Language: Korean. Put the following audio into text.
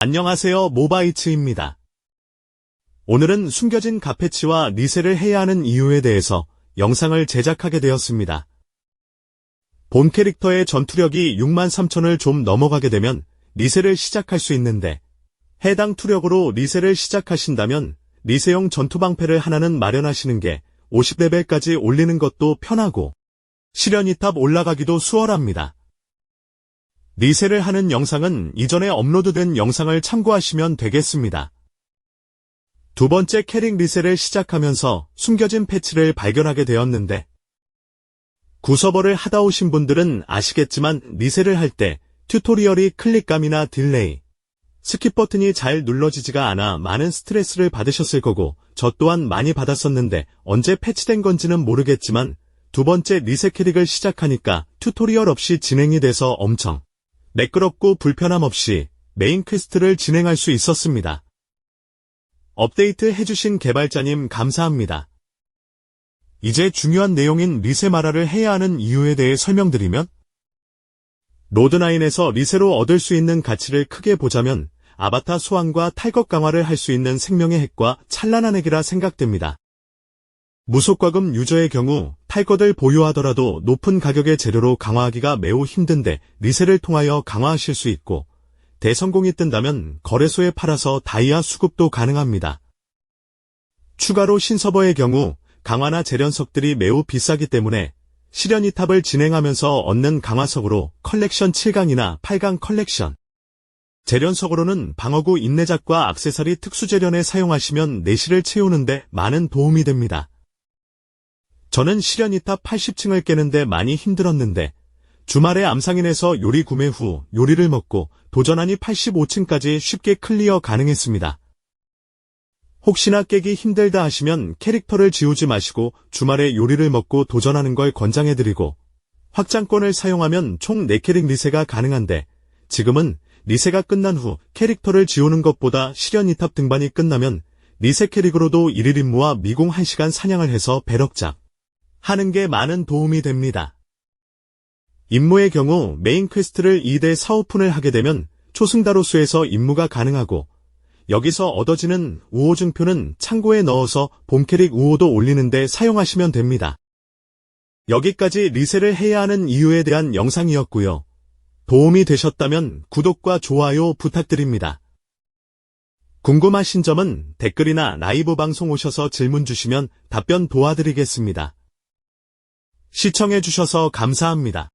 안녕하세요 모바이츠입니다. 오늘은 숨겨진 가패치와 리세를 해야 하는 이유에 대해서 영상을 제작하게 되었습니다. 본 캐릭터의 전투력이 6만 3천을 좀 넘어가게 되면 리세를 시작할 수 있는데 해당 투력으로 리세를 시작하신다면 리세용 전투방패를 하나는 마련하시는 게 50레벨까지 올리는 것도 편하고 실현이 탑 올라가기도 수월합니다. 리세를 하는 영상은 이전에 업로드된 영상을 참고하시면 되겠습니다. 두 번째 캐릭 리세를 시작하면서 숨겨진 패치를 발견하게 되었는데 구서버를 하다 오신 분들은 아시겠지만 리세를 할때 튜토리얼이 클릭감이나 딜레이, 스킵 버튼이 잘 눌러지지가 않아 많은 스트레스를 받으셨을 거고 저 또한 많이 받았었는데 언제 패치된 건지는 모르겠지만 두 번째 리세 캐릭을 시작하니까 튜토리얼 없이 진행이 돼서 엄청 매끄럽고 불편함 없이 메인 퀘스트를 진행할 수 있었습니다. 업데이트 해주신 개발자님 감사합니다. 이제 중요한 내용인 리세 마라를 해야 하는 이유에 대해 설명드리면 로드9에서 리세로 얻을 수 있는 가치를 크게 보자면 아바타 소환과 탈것 강화를 할 수 있는 생명의 핵과 찬란한 핵이라 생각됩니다. 무속과금 유저의 경우 탈것을 보유하더라도 높은 가격의 재료로 강화하기가 매우 힘든데 리세를 통하여 강화하실 수 있고 대성공이 뜬다면 거래소에 팔아서 다이아 수급도 가능합니다. 추가로 신서버의 경우 강화나 재련석들이 매우 비싸기 때문에 실현 이탑을 진행하면서 얻는 강화석으로 컬렉션 7강이나 8강 컬렉션, 재련석으로는 방어구 인내작과 악세사리 특수재련에 사용하시면 내실을 채우는데 많은 도움이 됩니다. 저는 실현 이탑 80층을 깨는데 많이 힘들었는데 주말에 암상인에서 요리 구매 후 요리를 먹고 도전하니 85층까지 쉽게 클리어 가능했습니다. 혹시나 깨기 힘들다 하시면 캐릭터를 지우지 마시고 주말에 요리를 먹고 도전하는 걸 권장해드리고 확장권을 사용하면 총 4캐릭 리세가 가능한데 지금은 리세가 끝난 후 캐릭터를 지우는 것보다 실현 이탑 등반이 끝나면 리세 캐릭으로도 1일 임무와 미공 1시간 사냥을 해서 배럭작 하는 게 많은 도움이 됩니다. 임무의 경우 메인 퀘스트를 2대 4오픈을 하게 되면 초승다로수에서 임무가 가능하고 여기서 얻어지는 우호 증표는 창고에 넣어서 본캐릭 우호도 올리는데 사용하시면 됩니다. 여기까지 리세를 해야 하는 이유에 대한 영상이었고요. 도움이 되셨다면 구독과 좋아요 부탁드립니다. 궁금하신 점은 댓글이나 라이브 방송 오셔서 질문 주시면 답변 도와드리겠습니다. 시청해주셔서 감사합니다.